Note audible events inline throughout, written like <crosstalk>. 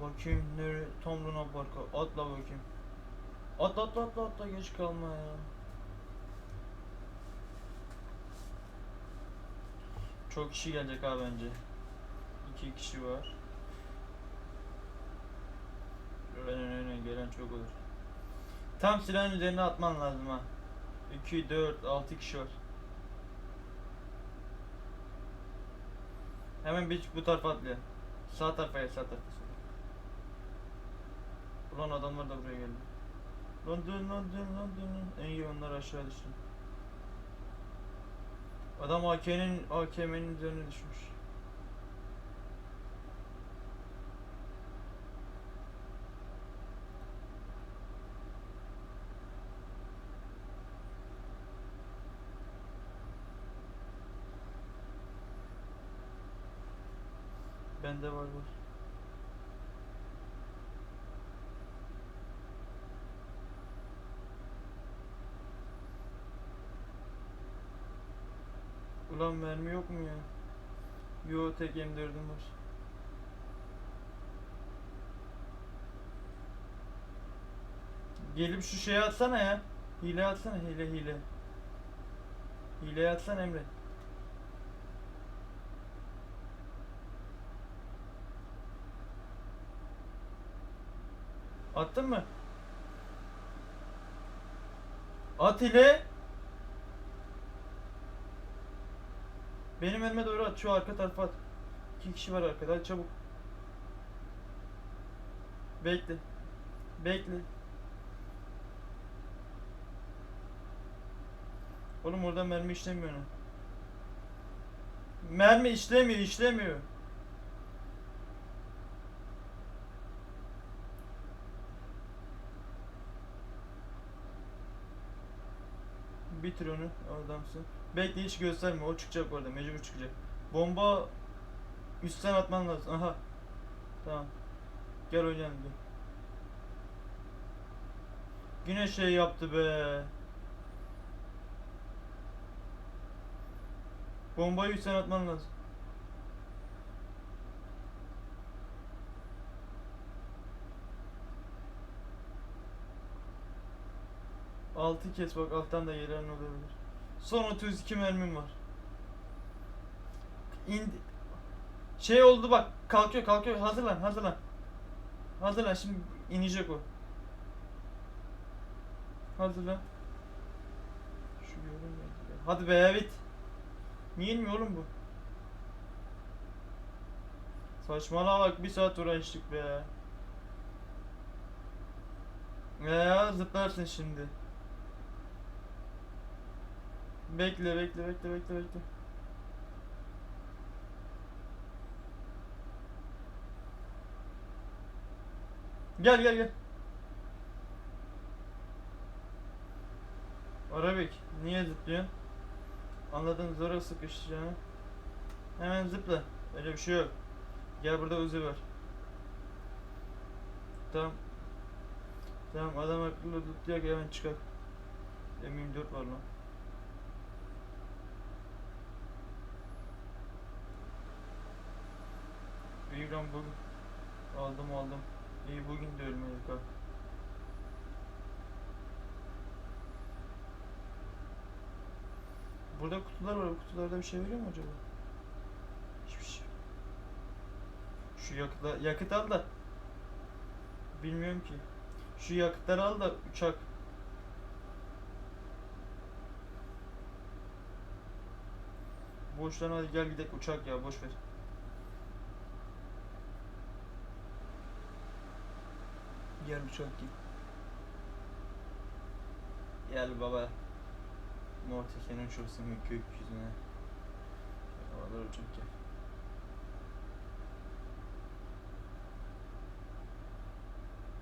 Bakayım nere? Tam Luna Park'a. Atla bakayım. Atla atla atla atla geç kalma ya. Çok kişi gelecek ha bence. İki kişi var. Aynen aynen gelen çok olur. Tam silahın üzerine atman lazım ha. 2, 4, 6 kişi var. Hemen bir bu tarafa atlıyor. Sağ tarafa sağ tarafa. Ulan adamlar da buraya geldi. Lan dön lan dön lan dön. En iyi onlar aşağı düştü. Adam AK'nin AKM'nin üzerine düşmüş. Bende var var. Ulan mermi yok mu ya? Yo tek M4'üm var. Gelip şu şeye atsana ya. Hile atsana hile hile. Hile atsana Emre. Attın mı? At ile. Benim elime doğru at. Şu arka tarafa at. İki kişi var arkada. Çabuk. Bekle. Bekle. Oğlum orada mermi işlemiyor. Mermi işlemiyor, işlemiyor. Bitir onu adamsın. Bekle hiç gösterme o çıkacak orada mecbur çıkacak. Bomba üstten atman lazım. Aha. Tamam. Gel oynayalım dur. Yine şey yaptı be. Bombayı üstten atman lazım. Altı kez bak alttan da gelen olabilir. Son 32 mermim var. İndi. Şey oldu bak kalkıyor kalkıyor hazırlan hazırlan. Hazırlan şimdi inecek o. Hazırlan. Şu görünmüyor. Hadi be bit. Niye inmiyor oğlum bu? Saçmalama bak bir saat uğraştık be. Ya zıplarsın şimdi. Bekle bekle bekle bekle bekle. Gel gel gel. Arabik niye zıplıyorsun? Anladın zora sıkışacağını. Hemen zıpla. Öyle bir şey yok. Gel burada Uzi var. Tamam. Tamam adam akıllı zıplıyor ki hemen çıkar. M24 var lan. Lan bugün. Aldım aldım. İyi bugün de ölmedik ha. Burada kutular var. Kutularda bir şey veriyor mu acaba? Hiçbir şey. Şu yakıtla yakıt al da. Bilmiyorum ki. Şu yakıtları al da uçak. Boştan hadi gel gidelim uçak ya boş ver. Gel uçak gel. Gel baba. Morteke'nin şurasının gökyüzüne. Havalar uçak gel.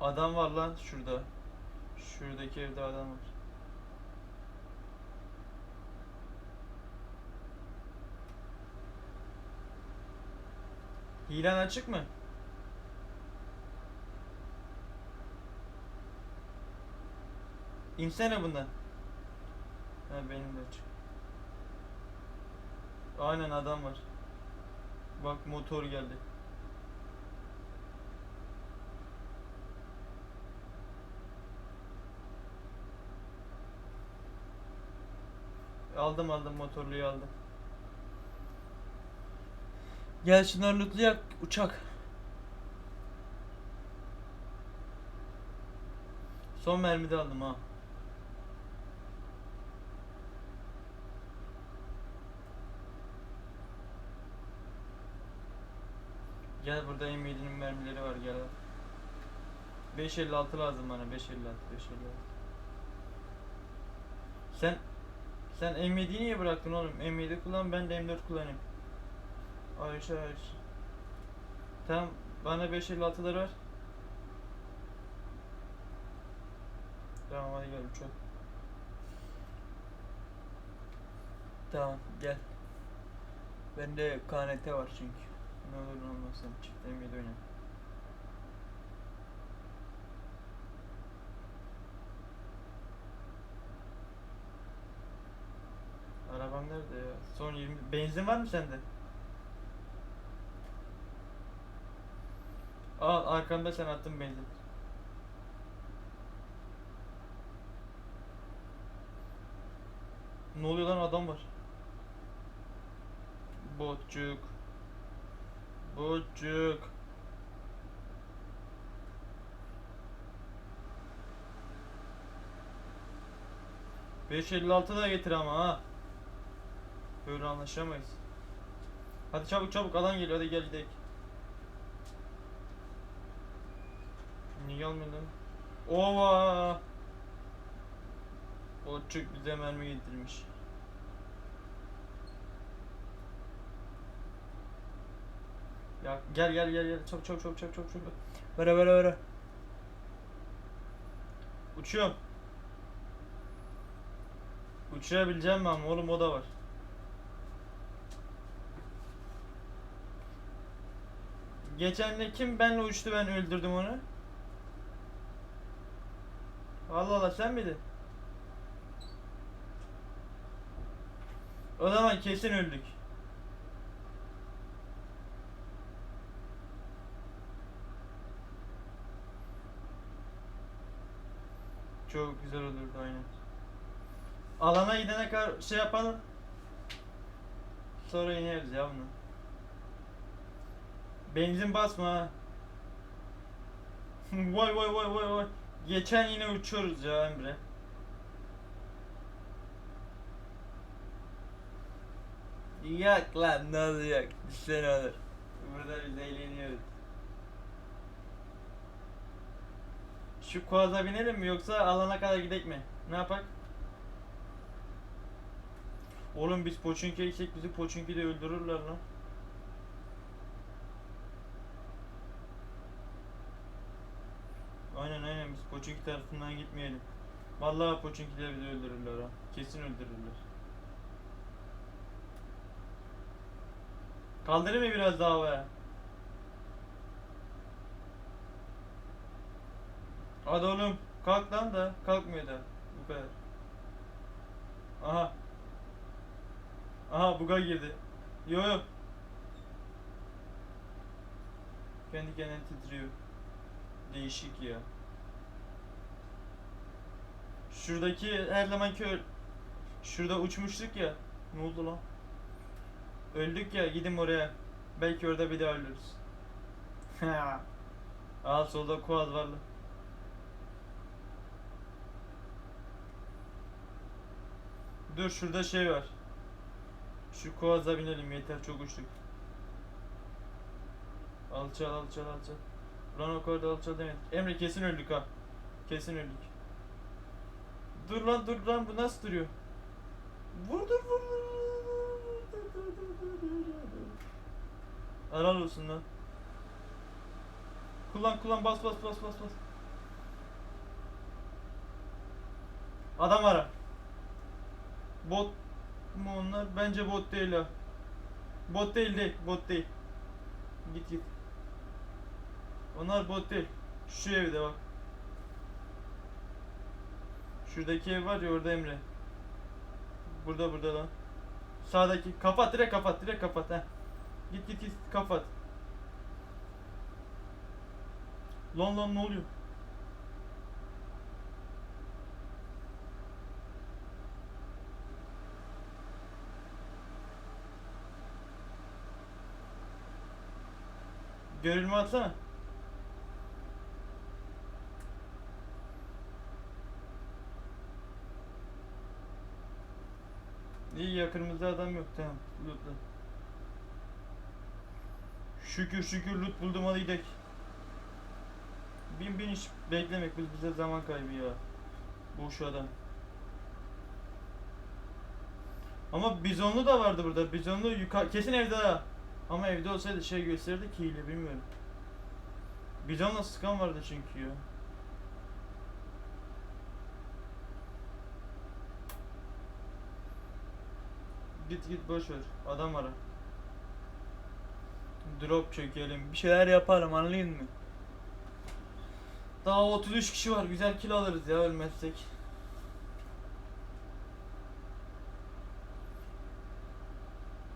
Adam var lan şurada. Şuradaki evde adam var. Hilen açık mı? İnsene bunu. Ha benim de açık. Aynen adam var. Bak motor geldi. Aldım aldım motorluyu aldım. Gel şunları lootlayak uçak. Son mermide aldım ha. Gel burada M7'nin mermileri var gel al. 556 lazım bana 556 556. Sen sen M7'yi niye bıraktın oğlum? M7 kullan ben de M4 kullanayım. Ayşe Ayşe. Tamam bana 556'ları ver. Tamam hadi gel uçak. Tamam gel. Bende KNT var çünkü. Ne olur ne olmaz sen çift M7 oyna. Arabam nerede ya? Son 20 benzin var mı sende? Al arkanda sen attın benzin. Ne oluyor lan adam var. Botçuk. Botçuk. Beş elli altı da getir ama ha. Böyle anlaşamayız. Hadi çabuk çabuk alan geliyor hadi gel gidelim. Niye almıyor lan? Ova! Botçuk bize mermi getirmiş. Gel gel gel gel çabuk çabuk çabuk çabuk çabuk çabuk. Vera vera vera. Uçuyorum. Uçabileceğim ben oğlum o da var. Geçen de kim benle uçtu ben öldürdüm onu. Allah Allah sen miydin? O zaman kesin öldük. Çok güzel olurdu aynen. Alana gidene kadar şey yapalım. Sonra ineriz ya bunu. Benzin basma ha. <laughs> vay vay vay vay vay. Geçen yine uçuyoruz ya Emre. Yak lan ne olacak? İşte ne olur. Burada biz eğleniyoruz. Şu koaza binelim mi yoksa alana kadar gidek mi? Ne yapak? Oğlum biz Poçinki'ye gitsek bizi Poçinki'de öldürürler lan. Aynen aynen biz Poçinki tarafından gitmeyelim. Vallahi Poçinkiler bizi öldürürler ha. Kesin öldürürler. Kaldırayım mı biraz daha havaya? Hadi oğlum kalk lan da kalkmıyor da bu kadar. Aha. Aha buga girdi. Yo yo. Kendi kendine titriyor. Değişik ya. Şuradaki her zamanki öl... Şurada uçmuştuk ya. Ne oldu lan? Öldük ya gidin oraya. Belki orada bir daha ölürüz. <laughs> Aa solda kuaz var lan. Dur şurada şey var. Şu kuaza binelim yeter çok uçtuk. Alçal alçal alçal. Lan o kadar da alçal demedik. Emre kesin öldük ha. Kesin öldük. Dur lan dur lan bu nasıl duruyor? Vur dur vur. Helal olsun lan. Kullan kullan bas bas bas bas bas. Adam ara. Bot mu onlar? Bence bot değil ha. Bot değil değil, bot değil. Git git. Onlar bot değil. Şu evde bak. Şuradaki ev var ya orada Emre. Burada burada lan. Sağdaki. Kapat direkt kapat direkt kapat ha. Git git git kapat. Lan lan ne oluyor? Görülme atsana. İyi ya kırmızı adam yok tamam. Lootla. Şükür şükür loot buldum hadi gidelim. Bin bin hiç beklemek biz bize zaman kaybı ya. Bu şu adam. Ama bizonlu da vardı burada. Bizonlu yukarı kesin evde ha. Ama evde olsaydı şey gösterirdi ki hile bilmiyorum. Bizonla sıkan vardı çünkü ya. Git git boş ver. Adam var. ha. Drop çekelim. Bir şeyler yaparım anlayın mı? Daha 33 kişi var. Güzel kill alırız ya ölmezsek.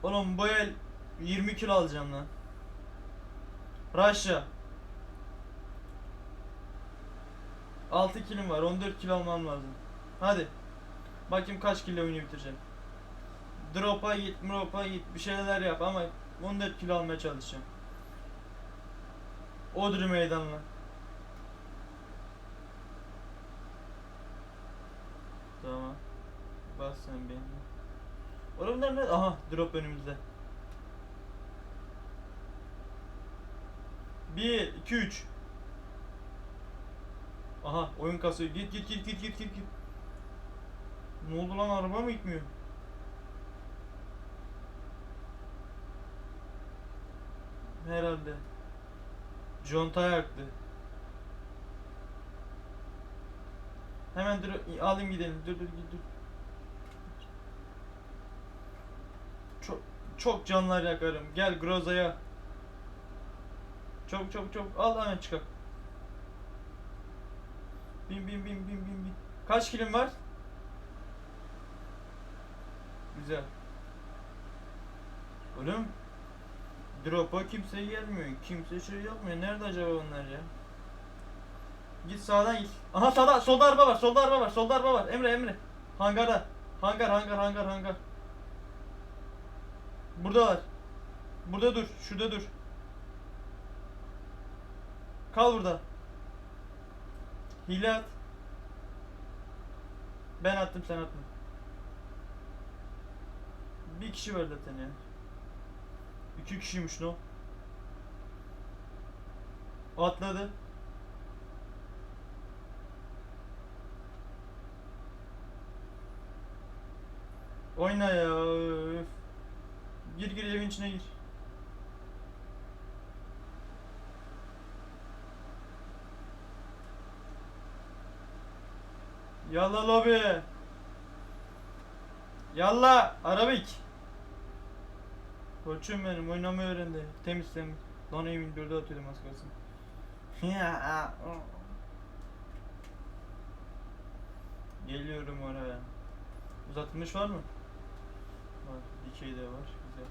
Oğlum bu el 20 kilo alacağım lan. Russia. 6 kilim var. 14 kilo almam lazım. Hadi. Bakayım kaç kilo oyunu bitireceğim. Drop'a git, drop'a git. Bir şeyler yap ama 14 kilo almaya çalışacağım. Odri meydanına. Tamam. Bas sen beni. Oğlum nerede? Aha drop önümüzde. 1 2 3 Aha oyun kasıyor. Git git git git git git git. Ne oldu lan araba mı gitmiyor? Herhalde. Conta yaktı. Hemen dur alayım gidelim. Dur dur dur. Çok çok canlar yakarım. Gel Groza'ya. Çok çok çok al hemen çıkar. Bin bin bin bin bin bin. Kaç kilim var? Güzel. Oğlum Drop'a kimse gelmiyor. Kimse şey yapmıyor. Nerede acaba onlar ya? Git sağdan git. Aha sağda solda araba var. Solda araba var. Solda araba var. Emre Emre. Hangarda. Hangar hangar hangar hangar. Buradalar. Burada dur. Şurada dur. Kal burada. Hile at. Ben attım sen atma. Bir kişi var zaten ya. İki kişiymiş no. Atladı. Oyna ya. Gir gir evin içine gir. Yalla lobi. Yalla arabik. Koçum benim oynamayı öğrendi. Temiz temiz. Lan emin dörde atıyordum az <laughs> Geliyorum oraya. Uzatılmış var mı? Var. Dikey de var. Güzel.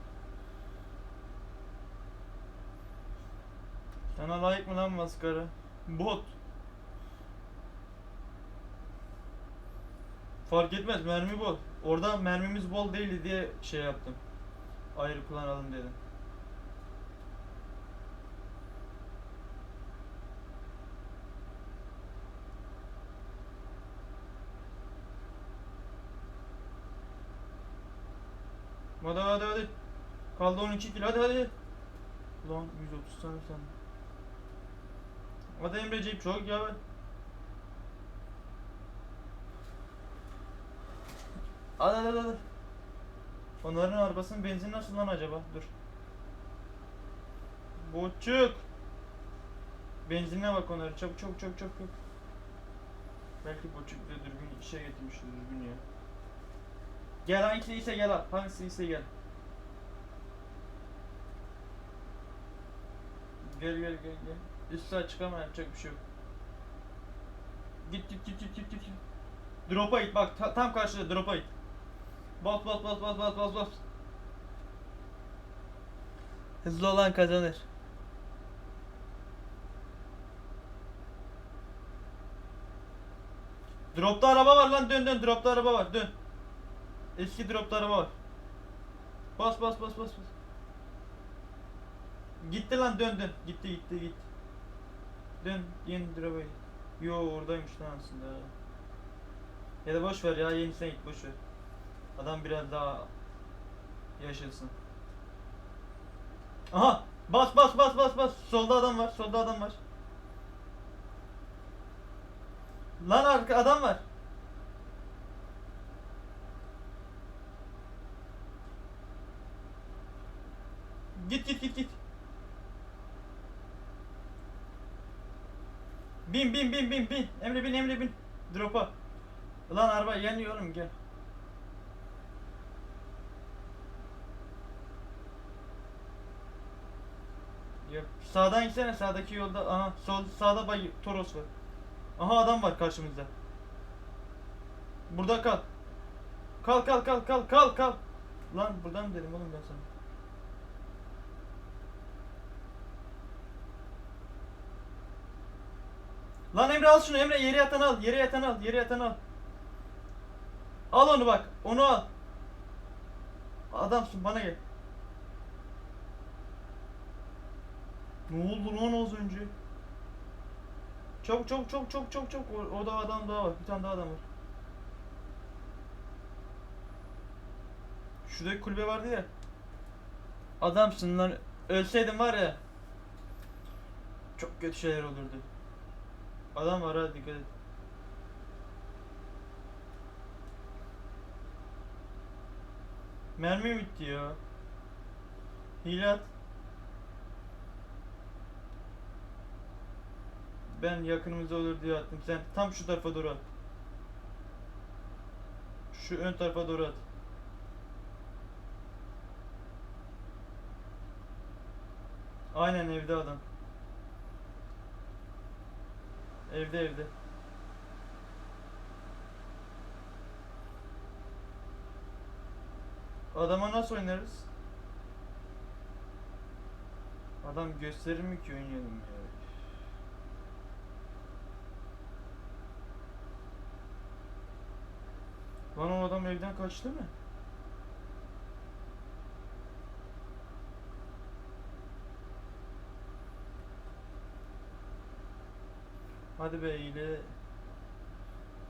Sana layık mı lan maskara? Bot. Fark etmez mermi bol. Orada mermimiz bol değildi diye şey yaptım. Ayrı kullanalım dedim. Hadi hadi hadi. Kaldı 12 kilo hadi hadi. Ulan 130 tane sen. Hadi Emreciğim çok ya. Hadi hadi hadi. Onların arabasının benzin nasıl lan acaba? Dur. Boçuk. Benzinine bak onları. Çabuk çabuk çabuk çabuk. çabuk. Belki boçuk bir dürbün işe getirmiştir dürbün ya. Gel hangisi ise gel al. Hangisi ise gel. Gel gel gel gel. Üstüne çıkama yapacak bir şey yok. Git git git git git. git. Drop'a git bak ta- tam karşıda drop'a git. Bas bas bas bas bas bas bas. Hızlı olan kazanır. Dropta araba var lan dön dön dropta araba var dön. Eski dropta araba var. Bas bas bas bas bas. Gitti lan dön dön. Gitti gitti gitti. Dön yeni durabayı. Yo oradaymış lan aslında. Ya da boş ver ya yenisine git boş ver. Adam biraz daha yaşasın. Aha bas bas bas bas bas. Solda adam var. Solda adam var. Lan arka adam var. Git git git git. Bin bin bin bin bin. Emre bin Emre bin. Drop'a. Lan araba yanıyor oğlum gel. Yok. Sağdan gitsene sağdaki yolda. Aha sol sağda bay Toros var. Aha adam var karşımızda. Burada kal. Kal kal kal kal kal kal. Lan buradan dedim oğlum ben sana. Lan Emre al şunu Emre yere yatan al yere yatan al yere yatan al. Al onu bak onu al. Adamsın bana gel. Ne oldu lan az önce? Çabuk çabuk çabuk çabuk çabuk çabuk orada adam daha var bir tane daha adam var. Şuradaki kulübe vardı ya. Adamsın lan ölseydin var ya. Çok kötü şeyler olurdu. Adam var ha dikkat et. Mermi bitti ya. Hile at. Ben yakınımızda olur diye attım. Sen tam şu tarafa doğru at. Şu ön tarafa doğru at. Aynen evde adam. Evde evde. Adama nasıl oynarız? Adam gösterir mi ki oynayalım ya? Lan o adam evden kaçtı mı? Hadi be hile.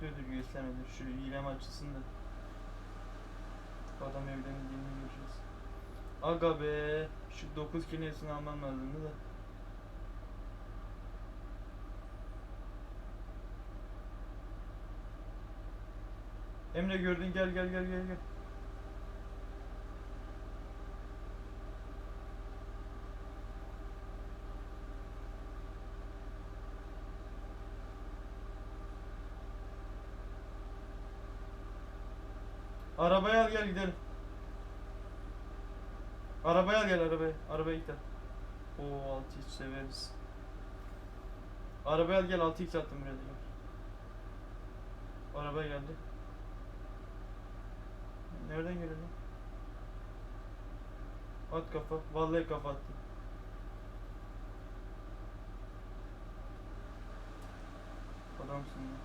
Dur göstermedim. Şu hilem açısın da. Adam evden indiğini göreceğiz. Aga be. Şu 9 kinesini almam lazımdı da. Emre gördün gel gel gel gel gel. Arabaya al gel gidelim. Arabaya al gel arabaya. Arabaya al. Oo 6x severiz. Arabaya al gel 6x attım buraya. Arabaya geldi. Nereden geliyor lan? At kafa. Vallahi kafa attı. Adamsın ya.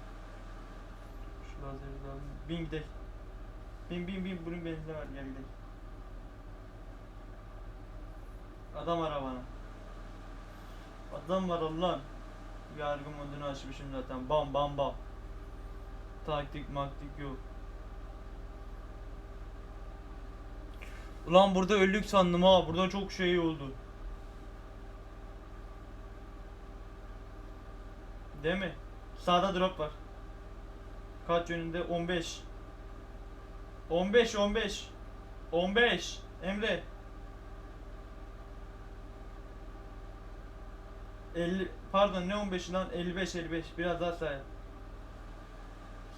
Şu lazeri de alayım. Bin gidelim. Bin bin bin bunun benzine var gel gidelim. Adam arabana. Adam var lan. Yargı modunu açmışım zaten. Bam bam bam. Taktik maktik yok. Ulan burada öldük sandım ha. Burada çok şey oldu. Değil mi? Sağda drop var. Kaç yönünde? 15. 15 15. 15. Emre. 50 pardon ne 15 lan 55 55 biraz daha sağ.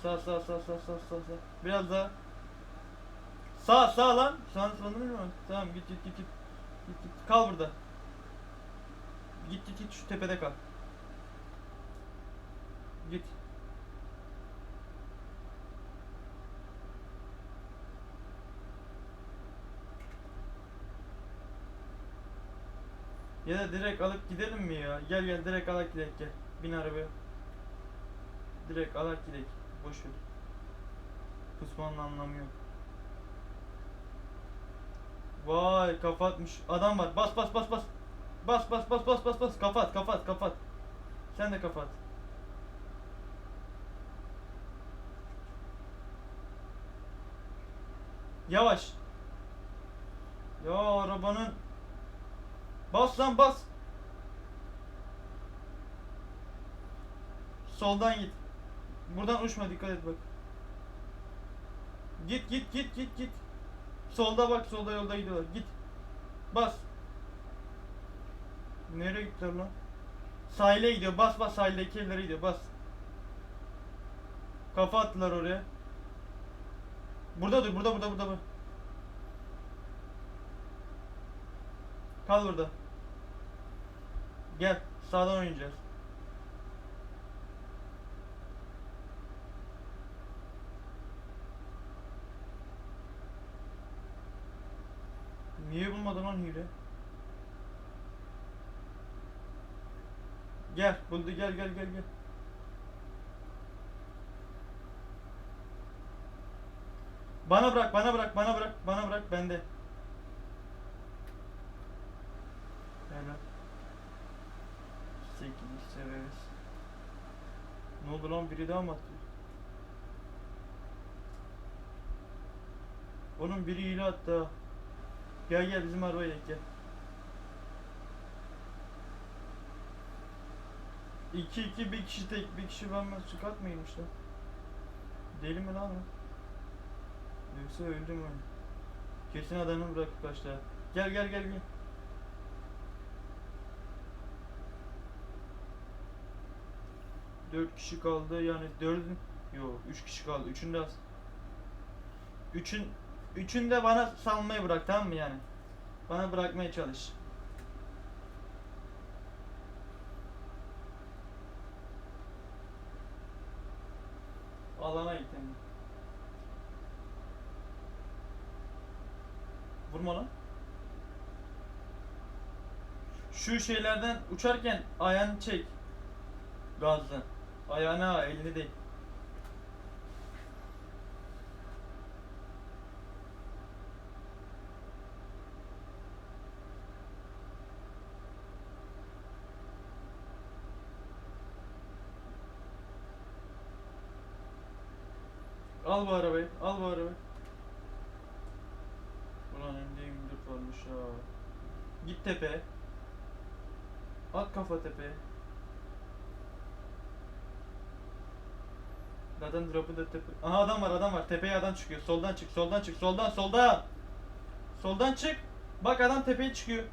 Sağ sağ sağ sağ sağ sağ sağ. Biraz daha. Sağ sağ lan. Sağ mı? Tamam git git git git. Git git. Kal burada. Git git git şu tepede kal. Git. Ya da direkt alıp gidelim mi ya? Gel gel direkt alıp gidelim gel. Bin arabaya. Direkt alıp gidelim. Boş ver. Kusmanın anlamı yok. Vay kafa atmış. Adam var. Bas bas bas bas. Bas bas bas bas bas bas. Kapat kapat kapat. Sen de kapat. Yavaş. Ya arabanın Bas lan bas. Soldan git. Buradan uçma dikkat et bak. Git git git git git. Solda bak solda yolda gidiyorlar. Git. Bas. Nereye gittiler lan? Sahile gidiyor. Bas bas sahildeki evlere gidiyor. Bas. Kafa attılar oraya. Burada dur. Burada burada burada. burada. Kal burada. Gel. Sağdan oynayacağız. Niye bulmadın lan hile? Gel, buldu gel gel gel gel. Bana bırak, bana bırak, bana bırak, bana bırak bende. Helal. 8 severiz. Ne oldu lan biri daha mı attı? Onun biri hile attı. Gel gel bizim arabaya gel. İki iki bir kişi tek bir kişi ben skat mıymış lan? Deli mi lan o? Yoksa öldü mü? Kesin adamı bırakıp kaçtı. Gel gel gel gel. Dört kişi kaldı yani dördün Yok üç kişi kaldı. Üçün de az. Üçün Üçün de bana salmayı bırak tamam mı yani? Bana bırakmaya çalış. Alana git hem de. Vurma lan. Şu şeylerden uçarken ayağını çek. Gazdan. Ayağına elini değil. Al bu arabayı, al bu arabayı. Ulan önde 24 varmış ha. Git tepeye. At kafa tepeye. Zaten drop'u da tepe. Aha adam var, adam var. Tepeye adam çıkıyor. Soldan çık, soldan çık, soldan, soldan. Soldan çık. Bak adam tepeye çıkıyor.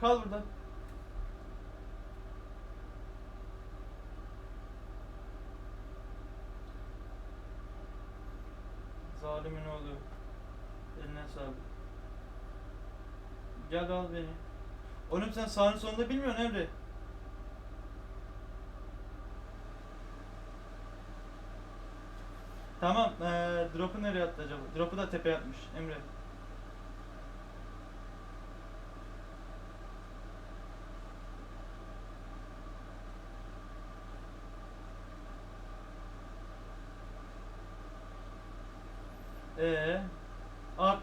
Kal burada. Gel al beni. Oğlum sen sağın sonunda bilmiyorsun Emre. Tamam, eee drop'u nereye attı acaba? Drop'u da tepeye atmış Emre. Ee, Ar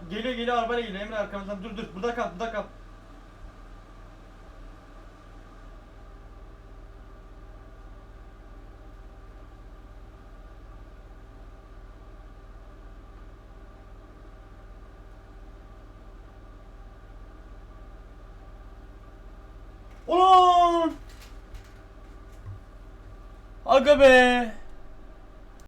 arabayla geliyor Emre arkamızdan dur dur burada kal burada kal. Ulan! Aga be!